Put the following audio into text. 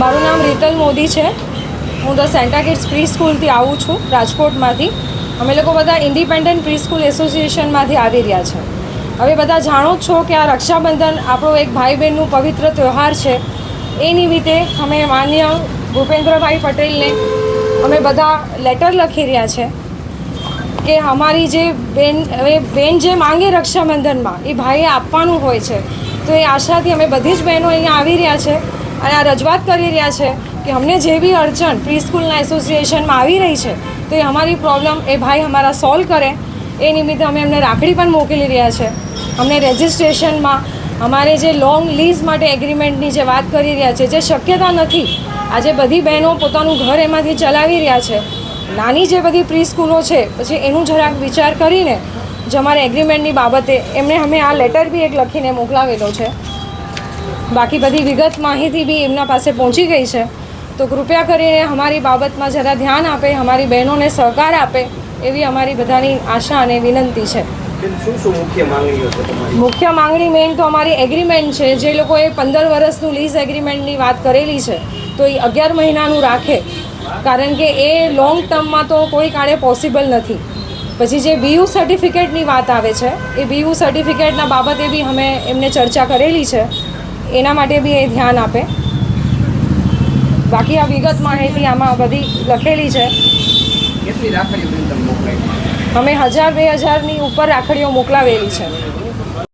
મારું નામ રીતલ મોદી છે. હું ધ સેન્ટા કિડ્સ પ્રી સ્કૂલથી આવું છું, રાજકોટમાંથી. અમે લોકો બધા ઇન્ડિપેન્ડન્ટ પ્રી સ્કૂલ એસોસિએશનમાંથી આવી રહ્યા છે. હવે બધા જાણો જ છો કે આ રક્ષાબંધન આપણો એક ભાઈ બહેનનું પવિત્ર તહેવાર છે. એ નિમિત્તે અમે માન્ય ભૂપેન્દ્રભાઈ પટેલને અમે બધા લેટર લખી રહ્યા છે કે અમારી જે બેન, હવે બેન જે માંગે રક્ષાબંધનમાં એ ભાઈએ આપવાનું હોય છે. તો એ આશાથી અમે બધી જ બહેનો અહીંયા આવી રહ્યા છે. અને આ રજૂઆત કરી રહ્યા છે કે અમને જે બી અડચણ પ્રી સ્કૂલના એસોસિએશનમાં આવી રહી છે, તો એ અમારી પ્રોબ્લેમ એ ભાઈ અમારા સોલ્વ કરે. એ નિમિત્તે અમે એમને રાખડી પણ મોકલી રહ્યા છે. અમને રજિસ્ટ્રેશનમાં અમારે જે લોંગ લીઝ માટે એગ્રીમેન્ટની જે વાત કરી રહ્યા છે, જે શક્યતા નથી, આજે બધી બહેનો પોતાનું ઘર એમાંથી ચલાવી રહ્યા છે. નાની જે બધી પ્રી સ્કૂલો છે, પછી એનું જરાક વિચાર કરીને જે અમારે એગ્રીમેન્ટની બાબતે એમણે અમે આ લેટર બી એક લખીને મોકલાવેલો છે. બાકી બધી વિગત માહિતી બી એમના પાસે પહોંચી ગઈ છે. તો કૃપયા કરીને અમારી બાબતમાં જરા ધ્યાન આપે અમારી બહેનોને સહકાર આપે એવી અમારી બધાની આશા અને વિનંતી છે. મુખ્ય માંગણી મેઇન તો અમારી એગ્રીમેન્ટ છે. જે લોકોએ પંદર વર્ષનું લીઝ એગ્રીમેન્ટની વાત કરેલી છે તો એ અગિયાર મહિનાનું રાખે. કારણ કે એ લોંગ ટર્મમાં તો કોઈ કાળે પોસિબલ નથી. પછી જે બીયુ સર્ટિફિકેટની વાત આવે છે એ બીયુ સર્ટિફિકેટના બાબતે બી અમે એમને ચર્ચા કરેલી છે. એના માટે બી એ ધ્યાન આપે. બાકી આ વિગત માહિતી આમાં બધી લખેલી છે. અમે હજાર બે હજારની ઉપર રાખડીઓ મોકલાવેલી છે.